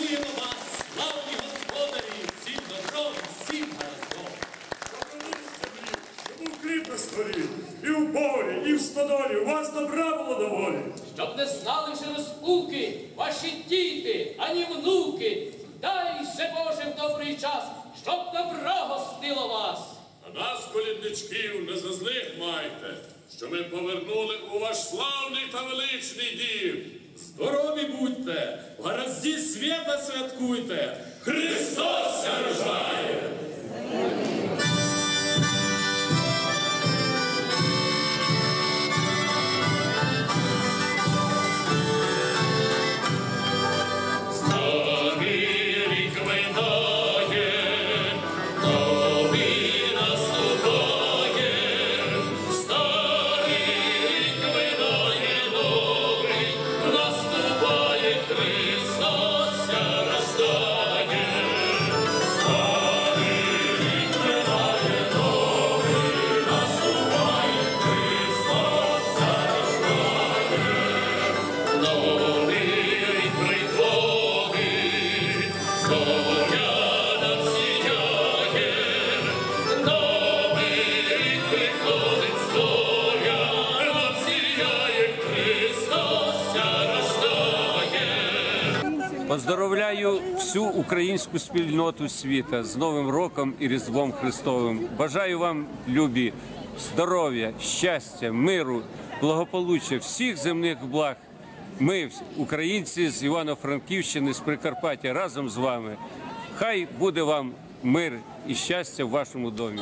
Віншуємо вас, славні господарі, всім добром, всім гараздом. Щоб у кріпості, і в полі, і в стодолі у вас добра було доволі. щоб не знали вже розпуки, ваші діти, ані внуки. Дай же Боже в добрий час, щоб добро гостило вас. А нас, колідничків, не за злих майте, що ми повернули у ваш славний та величний дім. Здорові будьте, в гаразді свята святкуйте. Христос рождає! Всю українську спільноту світа з Новим роком і Різдвом Христовим. Бажаю вам, любі, здоров'я, щастя, миру, благополуччя, всіх земних благ. Ми, українці з Івано-Франківщини, з Прикарпаття, разом з вами. Хай буде вам мир і щастя в вашому домі.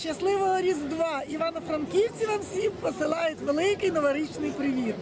Щасливого Різдва! Івано-Франківці вам всім посилають великий новорічний привіт!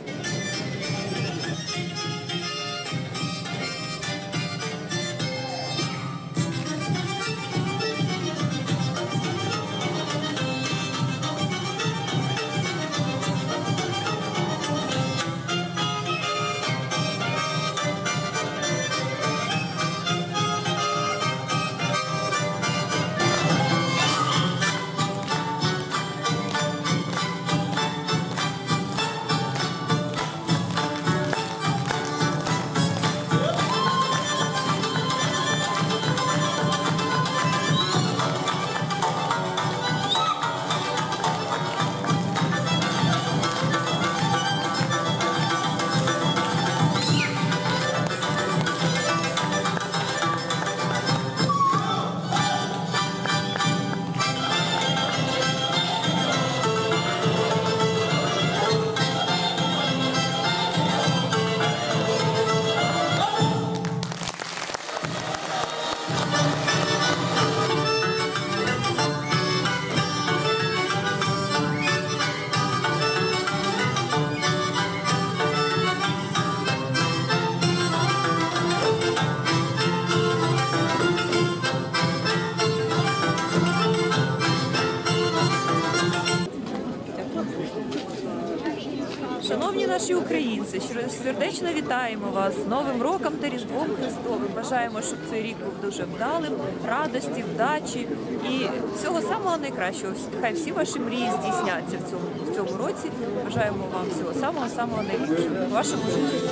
Шановні наші українці, сердечно вітаємо вас з Новим роком та Різдвом Христовим. Бажаємо, щоб цей рік був дуже вдалим, радості, вдачі і всього самого найкращого. Хай всі ваші мрії здійсняться в цьому в цьому році. Бажаємо вам всього самого самого найкращого в вашому житті.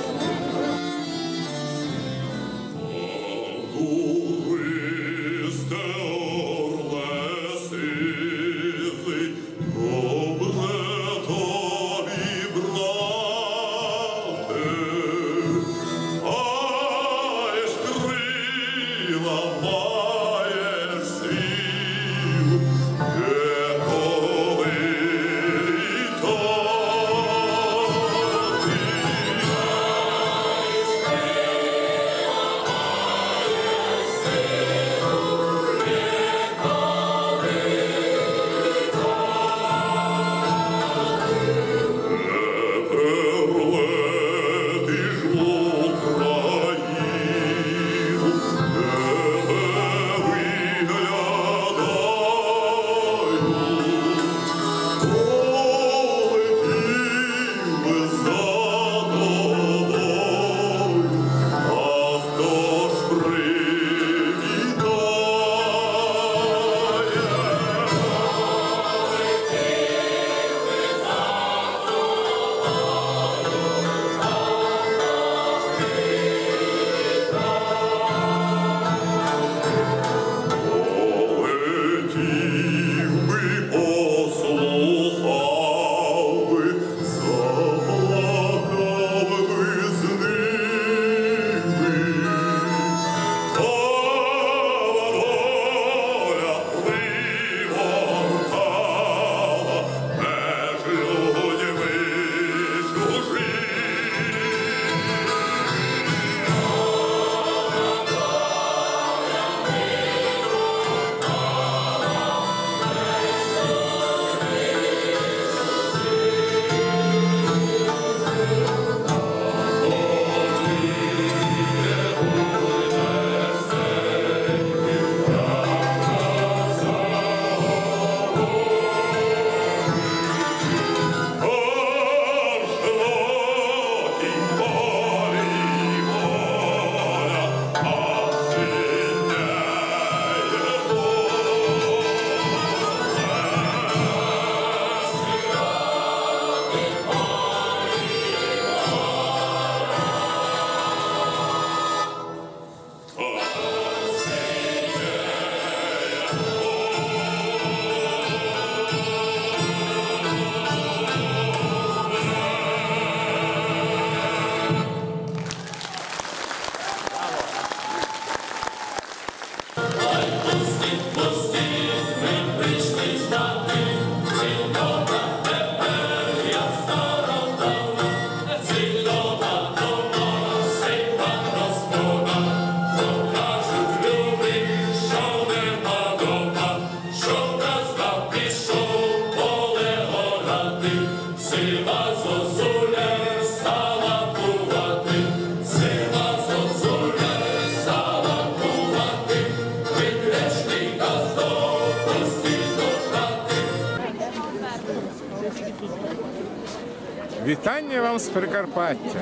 Вітання вам з Прикарпаття.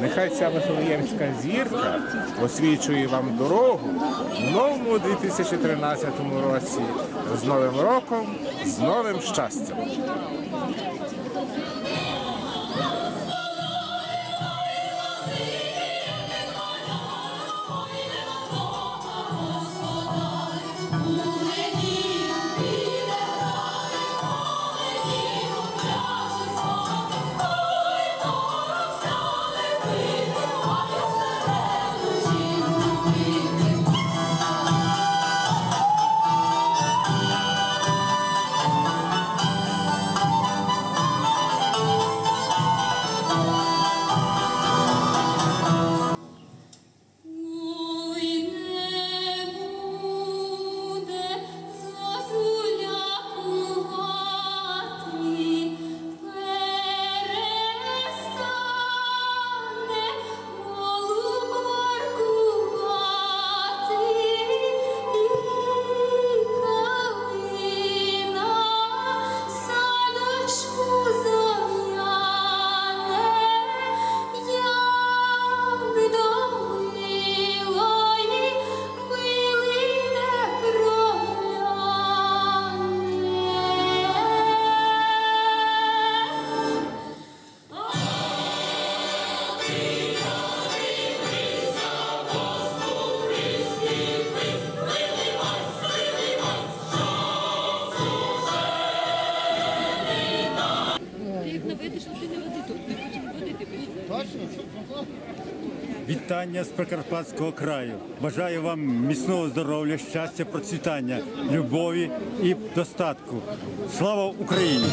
Нехай ця Вифлеємська зірка освічує вам дорогу в новому 2013 році з Новим роком, з новим щастям. Вітання з Прикарпатського краю. Бажаю вам міцного здоров'я, щастя, процвітання, любові і достатку. Слава Україні!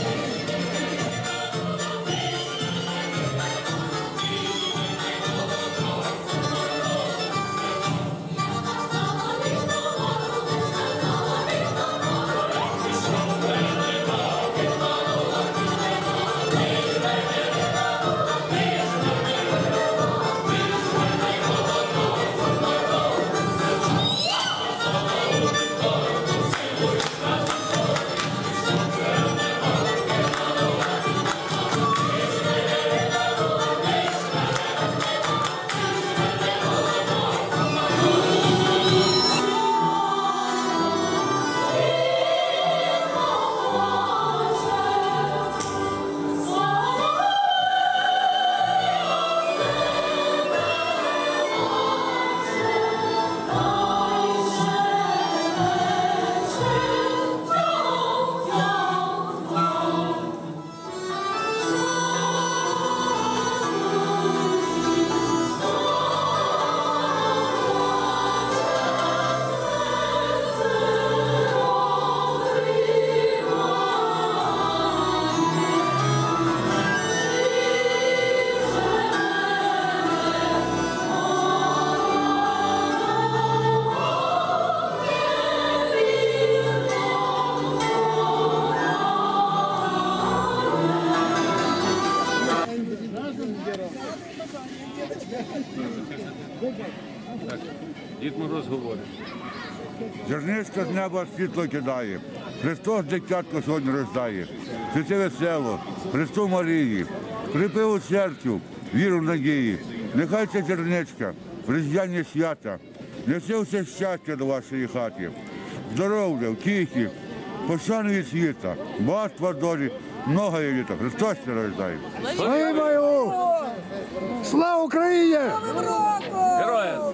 Зерничка з неба світло кидає. Христос дитятко сьогодні рождає. Святи весело, Христу Марії, кріпи у серцю, віру в надії. Нехай ця зерничка, в свята, несе все щастя до вашої хати. Здоров'я, втіхи, пошани від світа, багатства долі, много є літа. Христос не рождає. Слава Україні! Героям!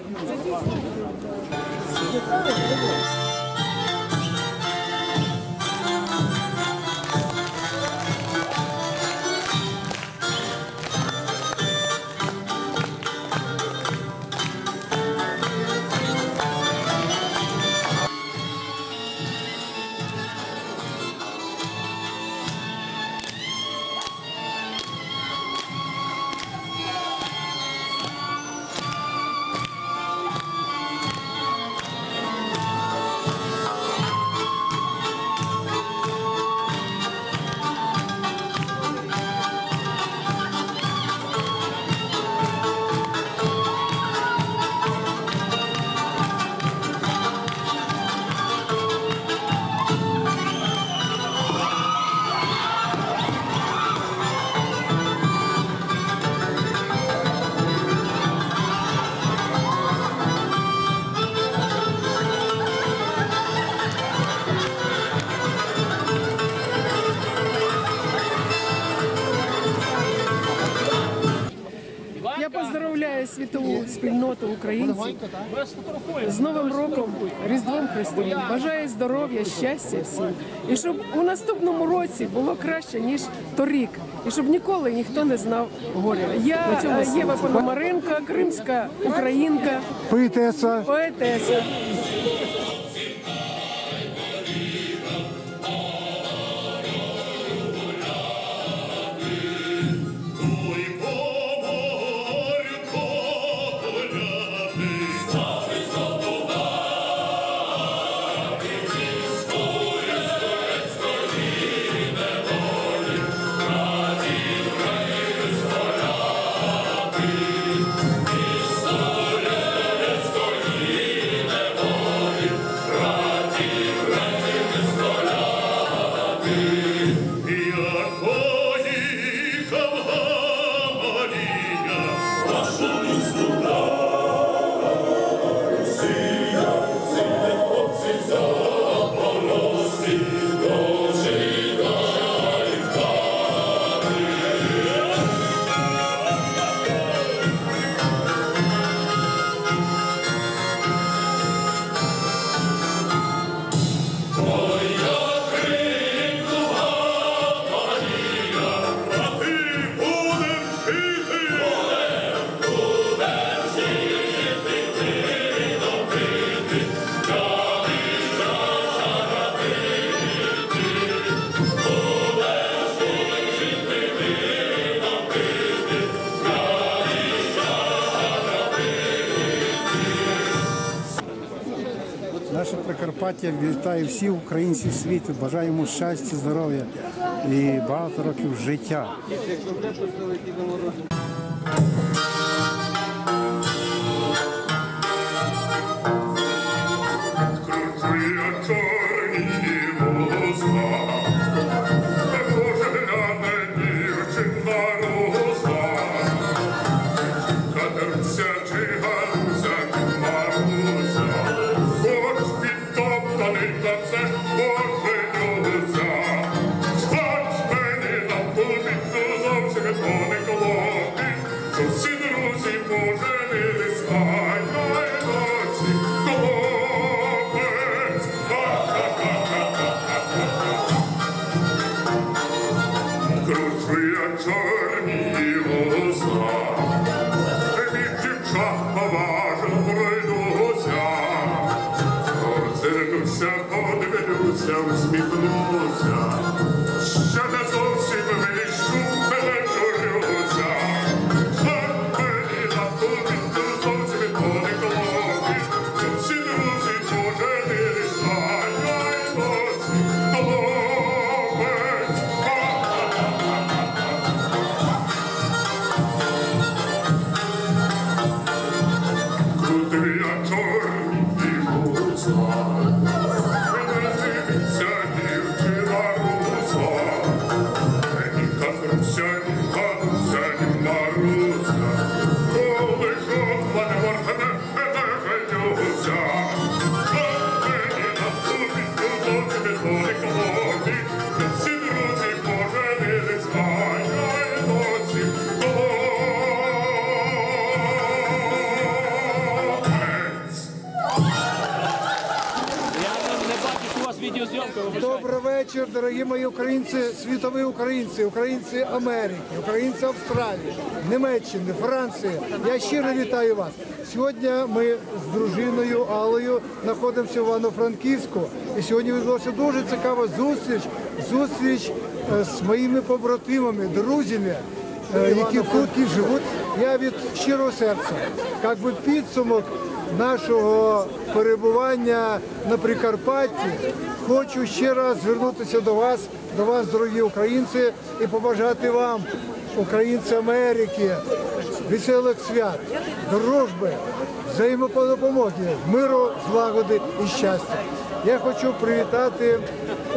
Українців з Новим роком, Різдвом Христовим. Бажаю здоров'я, щастя всім. І щоб у наступному році було краще, ніж торік. І щоб ніколи ніхто не знав горя. Я Єва Пономаренко, кримська українка, Поетеса. поетеса. Як Прикарпаття, вітаю всіх українців світу. Бажаємо щастя, здоров'я і багато років життя. service me for дорогі мої українці, світові українці, українці Америки, українці Австралії, Німеччини, Франції. Я щиро вітаю вас. Сьогодні ми з дружиною Алою знаходимося в Івано-Франківську. І сьогодні відбулася дуже цікава зустріч. Зустріч е, з моїми побратимами, друзями, е, які тут і живуть. Я від щирого серця, як би підсумок нашого перебування на Прикарпатті. Хочу ще раз звернутися до вас, до вас, дорогі українці, і побажати вам, українці Америки, веселих свят, дружби, взаємоподопомоги, миру, злагоди і щастя. Я хочу привітати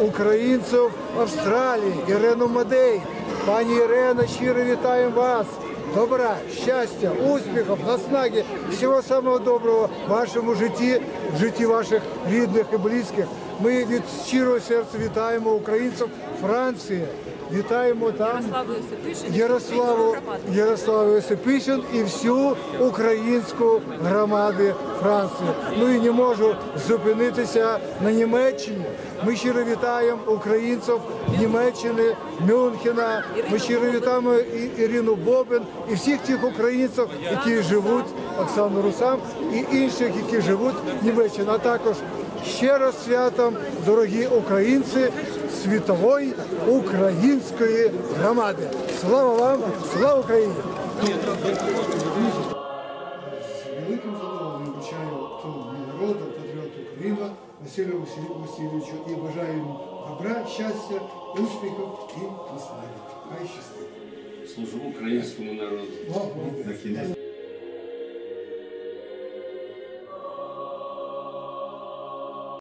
українців Австралії, Ірену Мадей. Пані Ірена, щиро вітаємо вас. Добра, щастя, успіхів, наснаги, всього самого доброго в вашому житті, в житті ваших рідних і близьких. Ми від щирого серця вітаємо українців Франції. Вітаємо там Ярославу Ярославу, громаду. І всю українську громаду Франції. Ну і не можу зупинитися на Німеччині. Ми щиро вітаємо українців Німеччини, Мюнхена. Ми щиро вітаємо і Ірину Бобин, і всіх тих українців, які живуть, Оксану Русам, і інших, які живуть в Німеччині. А також ще раз святом, дорогі українці світової української громади. Слава вам, слава Україні! З великим задоволенням вручаю цьому народу, патріоту України Василю Васильовичу і бажаю йому добра, щастя, успіхів і наснаги. Хай щастить. Служу українському народу.